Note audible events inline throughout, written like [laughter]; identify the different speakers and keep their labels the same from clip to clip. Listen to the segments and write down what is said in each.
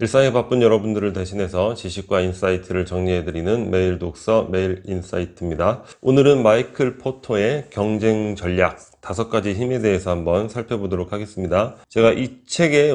Speaker 1: 일상에 바쁜 여러분들을 대신해서 지식과 인사이트를 정리해드리는 매일 독서 매일 인사이트입니다. 오늘은 마이클 포터의 경쟁 전략 다섯 가지 힘에 대해서 한번 살펴보도록 하겠습니다. 제가 이 책의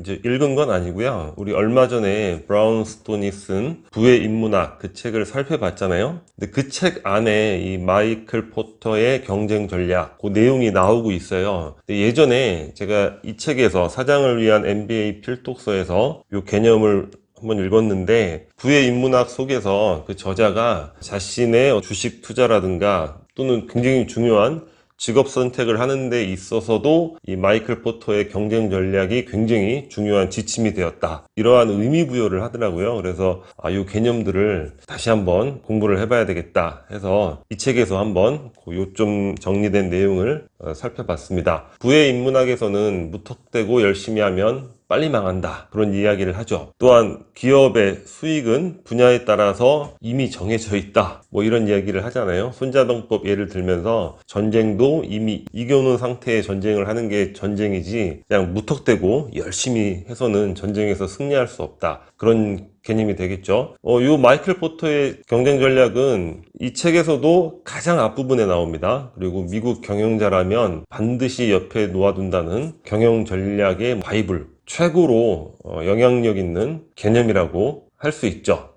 Speaker 1: 이제 읽은 건 아니고요. 우리 얼마 전에 브라운 스톤이 쓴 부의 인문학 그 책을 살펴봤잖아요. 근데 그 책 안에 이 마이클 포터의 경쟁 전략 그 내용이 나오고 있어요. 예전에 제가 이 책에서 사장을 위한 MBA 필독서에서 이 개념을 한번 읽었는데 부의 인문학 속에서 그 저자가 자신의 주식 투자라든가 또는 굉장히 중요한 직업 선택을 하는 데 있어서도 이 마이클 포터의 경쟁 전략이 굉장히 중요한 지침이 되었다. 이러한 의미 부여를 하더라고요. 그래서 아, 이 개념들을 다시 한번 공부를 해봐야 되겠다 해서 이 책에서 한번 그 요점 정리된 내용을 어, 살펴봤습니다. 부의 인문학에서는 무턱대고 열심히 하면 빨리 망한다. 그런 이야기를 하죠. 또한 기업의 수익은 분야에 따라서 이미 정해져 있다. 뭐 이런 이야기를 하잖아요. 손자병법 예를 들면서 전쟁도 이미 이겨놓은 상태의 전쟁을 하는 게 전쟁이지 그냥 무턱대고 열심히 해서는 전쟁에서 승리할 수 없다. 그런 개념이 되겠죠. 어, 요 마이클 포터의 경쟁 전략은 이 책에서도 가장 앞부분에 나옵니다. 그리고 미국 경영자라면 반드시 옆에 놓아둔다는 경영 전략의 바이블, 최고로 어, 영향력 있는 개념이라고 할 수 있죠.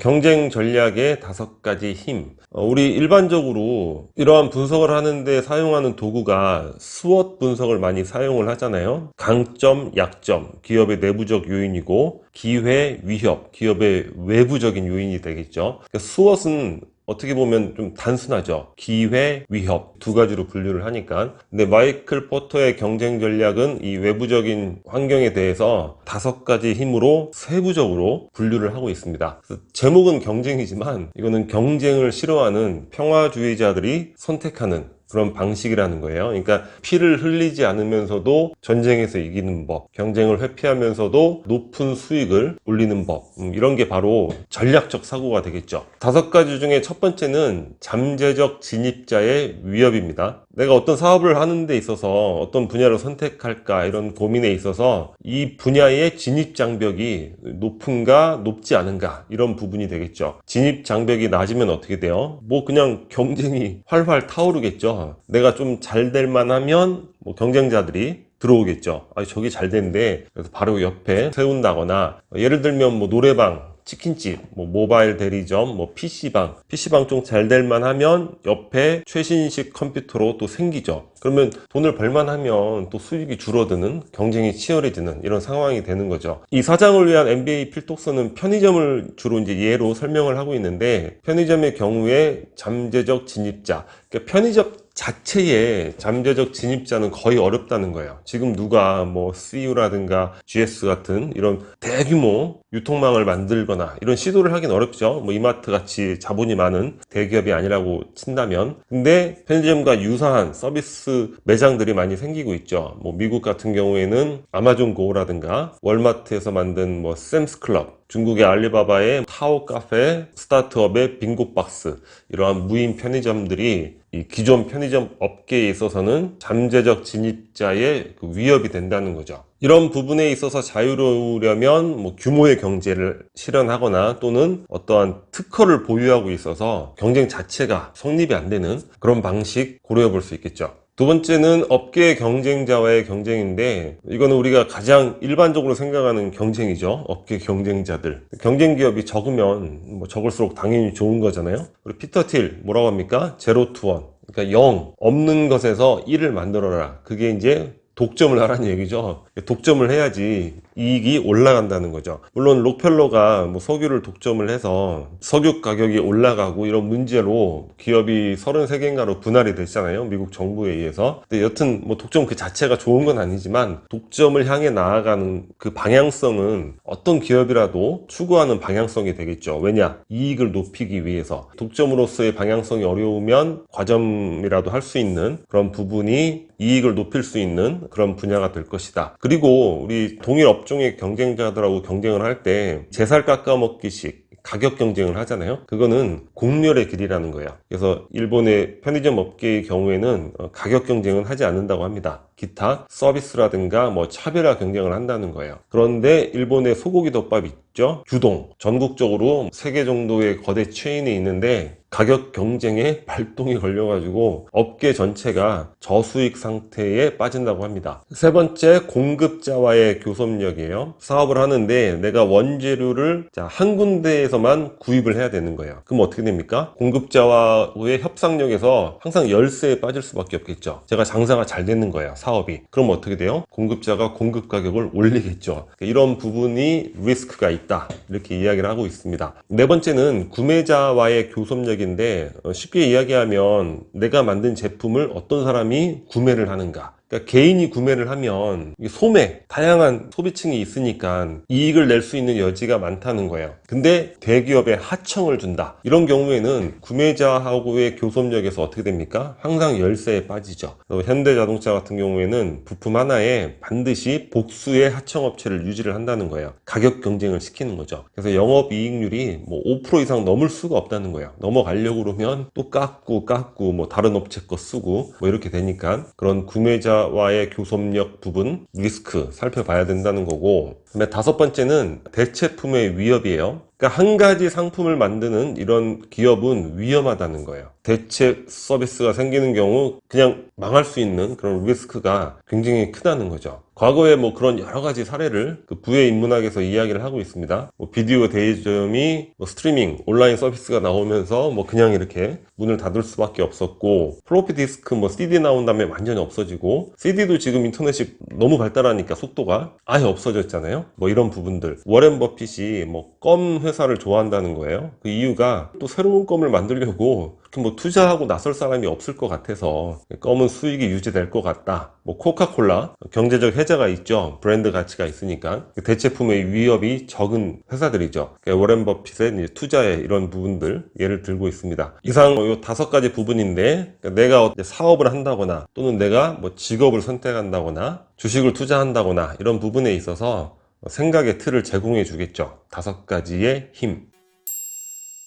Speaker 1: 경쟁 전략의 다섯 가지 힘. 어, 우리 일반적으로 이러한 분석을 하는데 사용하는 도구가 스워트 분석을 많이 사용을 하잖아요. 강점, 약점, 기업의 내부적 요인이고 기회, 위협, 기업의 외부적인 요인이 되겠죠. 그러니까 스워트는 어떻게 보면 좀 단순하죠. 기회, 위협 두 가지로 분류를 하니까. 근데 마이클 포터의 경쟁 전략은 이 외부적인 환경에 대해서 다섯 가지 힘으로 세부적으로 분류를 하고 있습니다. 제목은 경쟁이지만 이거는 경쟁을 싫어하는 평화주의자들이 선택하는 그런 방식이라는 거예요. 그러니까 피를 흘리지 않으면서도 전쟁에서 이기는 법, 경쟁을 회피하면서도 높은 수익을 올리는 법, 음, 이런 게 바로 전략적 사고가 되겠죠. 다섯 가지 중에 첫 번째는 잠재적 진입자의 위협입니다. 내가 어떤 사업을 하는 데 있어서 어떤 분야를 선택할까 이런 고민에 있어서 이 분야의 진입 장벽이 높은가 높지 않은가 이런 부분이 되겠죠. 진입 장벽이 낮으면 어떻게 돼요? 뭐 그냥 경쟁이 활활 타오르겠죠. 내가 좀 잘 될 만하면 뭐 경쟁자들이 들어오겠죠. 아, 저기 잘 되는데 그래서 바로 옆에 세운다거나 예를 들면 뭐 노래방 치킨집, 뭐 모바일 대리점, 뭐 PC방, PC방 좀 잘 될만 하면 옆에 최신식 컴퓨터로 또 생기죠. 그러면 돈을 벌만 하면 또 수익이 줄어드는 경쟁이 치열해지는 이런 상황이 되는 거죠. 이 사장을 위한 MBA 필독서는 편의점을 주로 이제 예로 설명을 하고 있는데 편의점의 경우에 잠재적 진입자, 그러니까 편의점 자체의 잠재적 진입자는 거의 어렵다는 거예요. 지금 누가 뭐 CU라든가 GS 같은 이런 대규모 유통망을 만들거나 이런 시도를 하긴 어렵죠. 뭐 이마트 같이 자본이 많은 대기업이 아니라고 친다면. 근데 편의점과 유사한 서비스 매장들이 많이 생기고 있죠. 뭐 미국 같은 경우에는 아마존 고라든가 월마트에서 만든 뭐 샘스 클럽 중국의 알리바바의 타오 카페, 스타트업의 빙고박스 이러한 무인 편의점들이 이 기존 편의점 업계에 있어서는 잠재적 진입자의 그 위협이 된다는 거죠. 이런 부분에 있어서 자유로우려면 뭐 규모의 경제를 실현하거나 또는 어떠한 특허를 보유하고 있어서 경쟁 자체가 성립이 안 되는 그런 방식 고려해 볼 수 있겠죠. 두 번째는 업계 경쟁자와의 경쟁인데 이거는 우리가 가장 일반적으로 생각하는 경쟁이죠. 업계 경쟁자들. 경쟁 기업이 적으면 뭐 적을수록 당연히 좋은 거잖아요. 우리 피터 틸 뭐라고 합니까? 제로 투 원. 그러니까 0 없는 것에서 1을 만들어라. 그게 이제 독점을 하라는 얘기죠. 독점을 해야지 이익이 올라간다는 거죠. 물론 록펠러가 뭐 석유를 독점을 해서 석유 가격이 올라가고 이런 문제로 기업이 33개인가로 분할이 됐잖아요. 미국 정부에 의해서. 근데 여튼 뭐 독점 그 자체가 좋은 건 아니지만 독점을 향해 나아가는 그 방향성은 어떤 기업이라도 추구하는 방향성이 되겠죠. 왜냐? 이익을 높이기 위해서. 독점으로서의 방향성이 어려우면 과점이라도 할 수 있는 그런 부분이 이익을 높일 수 있는 그런 분야가 될 것이다. 그리고 우리 동일 업종의 경쟁자들하고 경쟁을 할 때 제살 깎아먹기식 가격 경쟁을 하잖아요. 그거는 공멸의 길이라는 거예요. 그래서 일본의 편의점 업계의 경우에는 어, 가격 경쟁은 하지 않는다고 합니다. 기타 서비스라든가 뭐 차별화 경쟁을 한다는 거예요. 그런데 일본의 소고기 덮밥 있죠? 규동. 전국적으로 세 개 정도의 거대 체인이 있는데 가격 경쟁에 발동이 걸려가지고 업계 전체가 저수익 상태에 빠진다고 합니다. 세 번째, 공급자와의 교섭력이에요. 사업을 하는데 내가 원재료를 자, 한 군데에서만 구입을 해야 되는 거예요. 그럼 어떻게 됩니까? 공급자와의 협상력에서 항상 열세에 빠질 수밖에 없겠죠. 제가 장사가 잘 되는 거예요. 사업이. 그럼 어떻게 돼요? 공급자가 공급 가격을 올리겠죠. 이런 부분이 리스크가 있다. 이렇게 이야기를 하고 있습니다. 네 번째는 구매자와의 교섭력 인데 어, 쉽게 이야기하면 내가 만든 제품을 어떤 사람이 구매를 하는가. 그러니까 개인이 구매를 하면 소매, 다양한 소비층이 있으니까 이익을 낼 수 있는 여지가 많다는 거예요. 근데 대기업에 하청을 준다. 이런 경우에는 구매자하고의 교섭력에서 어떻게 됩니까? 항상 열세에 빠지죠. 현대자동차 같은 경우에는 부품 하나에 반드시 복수의 하청업체를 유지를 한다는 거예요. 가격 경쟁을 시키는 거죠. 그래서 영업이익률이 뭐 5% 이상 넘을 수가 없다는 거예요. 넘어가려고 그러면 또 깎고 깎고 뭐 다른 업체 거 쓰고 뭐 이렇게 되니까 그런 구매자 와의 교섭력 부분 리스크 살펴봐야 된다는 거고 그다음에 다섯 번째는 대체품의 위협이에요. 그러니까 한 가지 상품을 만드는 이런 기업은 위험하다는 거예요. 대체 서비스가 생기는 경우 그냥 망할 수 있는 그런 리스크가 굉장히 크다는 거죠. 과거에 뭐 그런 여러 가지 사례를 그 부의 인문학에서 이야기를 하고 있습니다. 뭐 비디오 대리점이 뭐 스트리밍 온라인 서비스가 나오면서 뭐 그냥 이렇게 문을 닫을 수밖에 없었고 플로피 디스크 뭐 CD 나온 다음에 완전히 없어지고 CD도 지금 인터넷이 너무 발달하니까 속도가 아예 없어졌잖아요. 뭐 이런 부분들 워렌 버핏이 뭐껌 회사를 좋아한다는 거예요. 그 이유가 또 새로운 껌을 만들려고 뭐 투자하고 나설 사람이 없을 것 같아서 껌은 수익이 유지될 것 같다. 뭐 코카콜라 경제적 해자가 있죠. 브랜드 가치가 있으니까 대체품의 위협이 적은 회사들이죠. 워렌 버핏의 투자에 이런 부분들 예를 들고 있습니다. 이상 요 다섯 가지 부분인데 내가 사업을 한다거나 또는 내가 뭐 직업을 선택한다거나 주식을 투자한다거나 이런 부분에 있어서 생각의 틀을 제공해 주겠죠. 다섯 가지의 힘.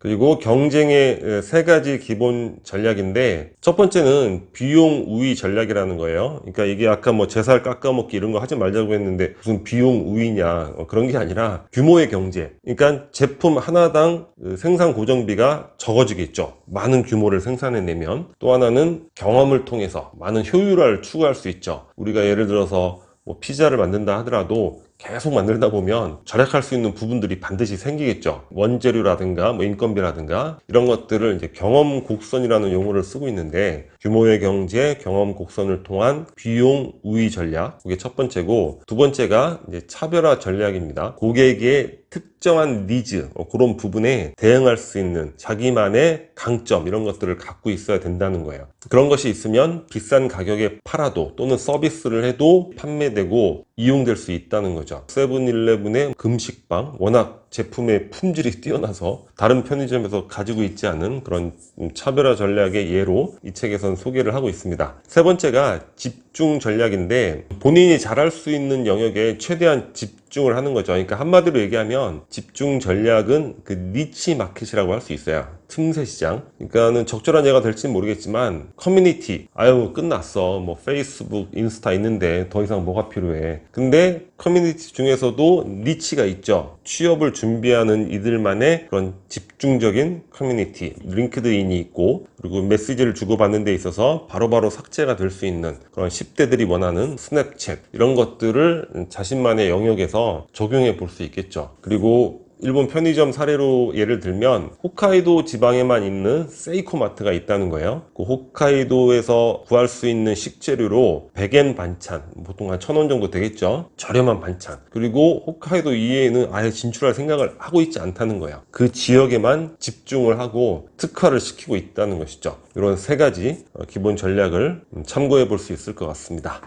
Speaker 1: 그리고 경쟁의 세 가지 기본 전략인데 첫 번째는 비용 우위 전략이라는 거예요. 그러니까 이게 아까 뭐 제살 깎아먹기 이런 거 하지 말자고 했는데 무슨 비용 우위냐 어, 그런 게 아니라 규모의 경제. 그러니까 제품 하나당 그 생산 고정비가 적어지겠죠. 많은 규모를 생산해내면 또 하나는 경험을 통해서 많은 효율화를 추구할 수 있죠. 우리가 예를 들어서 뭐 피자를 만든다 하더라도 계속 만들다 보면 절약할 수 있는 부분들이 반드시 생기겠죠. 원재료라든가 뭐 인건비라든가 이런 것들을 이제 경험 곡선이라는 용어를 쓰고 있는데 규모의 경제, 경험 곡선을 통한 비용 우위 전략 그게 첫 번째고 두 번째가 이제 차별화 전략입니다. 고객의 특정한 니즈 어, 그런 부분에 대응할 수 있는 자기만의 강점 이런 것들을 갖고 있어야 된다는 거예요. 그런 것이 있으면 비싼 가격에 팔아도 또는 서비스를 해도 판매되고 이용될 수 있다는 거죠. 세븐일레븐의 금식빵 워낙 제품의 품질이 뛰어나서 다른 편의점에서 가지고 있지 않은 그런 차별화 전략의 예로 이 책에선 소개를 하고 있습니다. 세 번째가 집중 전략인데 본인이 잘할 수 있는 영역에 최대한 집중을 하는 거죠. 그러니까 한마디로 얘기하면 집중 전략은 그 니치 마켓이라고 할 수 있어요. 틈새 시장. 그러니까는 적절한 예가 될지는 모르겠지만 커뮤니티. 아유 끝났어. 뭐 페이스북, 인스타 있는데 더 이상 뭐가 필요해. 근데 커뮤니티 중에서도 니치가 있죠. 취업을 준비하는 이들만의 그런 집중적인 커뮤니티. 링크드인이 있고 그리고 메시지를 주고받는 데 있어서 바로바로 삭제가 될 수 있는 그런 10대들이 원하는 스냅챗 이런 것들을 자신만의 영역에서 적용해 볼 수 있겠죠. 그리고 일본 편의점 사례로 예를 들면 홋카이도 지방에만 있는 세이코 마트가 있다는 거예요. 그 홋카이도에서 구할 수 있는 식재료로 100엔 반찬, 보통 한 1000원 정도 되겠죠. 저렴한 반찬. 그리고 홋카이도 이외에는 아예 진출할 생각을 하고 있지 않다는 거예요. 그 지역에만 집중을 하고 특화를 시키고 있다는 것이죠. 이런 세 가지 기본 전략을 참고해 볼 수 있을 것 같습니다.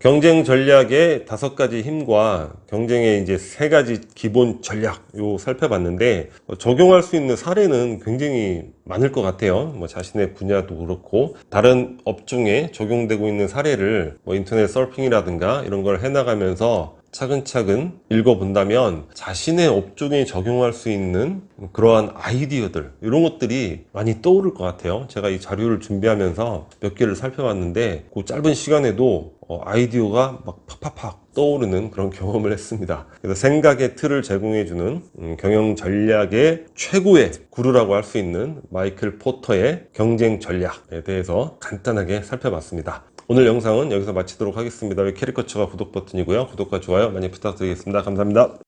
Speaker 1: 경쟁 전략의 다섯 가지 힘과 경쟁의 이제 세 가지 기본 전략 요 살펴봤는데 어, 적용할 수 있는 사례는 굉장히 많을 것 같아요. 뭐 자신의 분야도 그렇고 다른 업종에 적용되고 있는 사례를 뭐 인터넷 서핑이라든가 이런 걸 해나가면서 차근차근 읽어본다면 자신의 업종에 적용할 수 있는 그러한 아이디어들 이런 것들이 많이 떠오를 것 같아요. 제가 이 자료를 준비하면서 몇 개를 살펴봤는데 그 짧은 시간에도 어, 아이디어가 막 팍팍팍 떠오르는 그런 [laughs] 경험을 했습니다. 그래서 생각의 틀을 제공해주는 음, 경영 전략의 최고의 구루라고 할 수 있는 마이클 포터의 경쟁 전략에 대해서 간단하게 살펴봤습니다. 오늘 영상은 여기서 마치도록 하겠습니다. 왜 캐리커처가 구독 버튼이고요. 구독과 좋아요 많이 부탁드리겠습니다. 감사합니다.